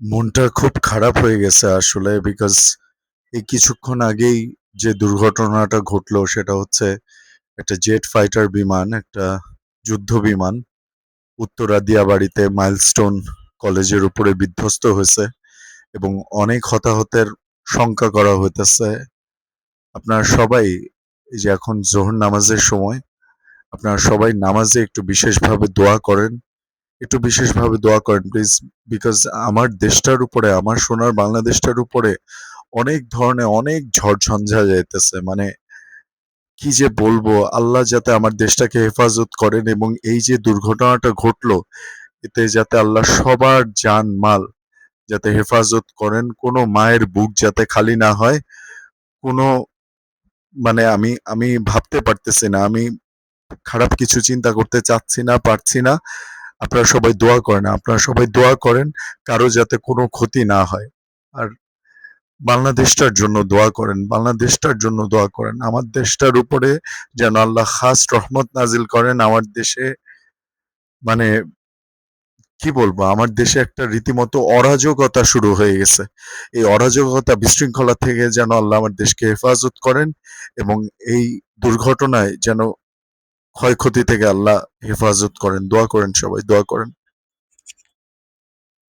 মনটা খুব খারাপ হয়ে গেছে আসলে বিকজ এই কিছুক্ষণ আগেই যে দুর্ঘটনাটা ঘটলো সেটা হচ্ছে একটা জেট ফাইটার বিমান, একটা যুদ্ধ বিমান উত্তরা দিয়াবাড়িতে মাইলস্টোন কলেজের উপরে বিধ্বস্ত হয়েছে এবং অনেক হতাহতের শঙ্কা করা হইতেছে। আপনারা সবাই যে এখন জোহর নামাজের সময়, আপনারা সবাই নামাজে একটু বিশেষভাবে দোয়া করেন। একটু বিশেষভাবে দোয়া করেন প্লিজ বিকজ আমার দেশটার উপরে, আমার সোনার বাংলাদেশটার উপরে অনেক ধরনের অনেক ঝড় ঝঞ্ঝা যাইতেছে। মানে কি যে বলব, আল্লাহ যাতে আমার দেশটাকে হেফাজত করেন এবং এই যে দুর্ঘটনাটা ঘটলো, এতে যাতে আল্লাহ সবার জান, মাল যাতে হেফাজত করেন, কোনো মায়ের বুক যাতে খালি না হয়, কোনো মানে আমি আমি ভাবতে পারতেছি না, আমি খারাপ কিছু চিন্তা করতে চাচ্ছি না, পারছি না। আপনারা সবাই দোয়া করেন, আপনারা সবাই দোয়া করেন কারও যাতে কোনো ক্ষতি না হয়। আর বাংলাদেশটার জন্য দোয়া করেন, বাংলাদেশটার জন্য দোয়া করেন। আমার দেশটার উপরে যেন আল্লাহ খাস রহমত নাজিল করেন, আমার দেশে মানে কি বলব, আমার দেশে একটা রীতিমতো অরাজকতা শুরু হয়ে গেছে। এই অরাজকতা বিশৃঙ্খলা থেকে যেন আল্লাহ আমার দেশকে হেফাজত করেন এবং এই দুর্ঘটনায় যেন ক্ষয়ক্ষতি থেকে আল্লাহ হেফাজত করেন দোয়া করেন সবাই দোয়া করেন।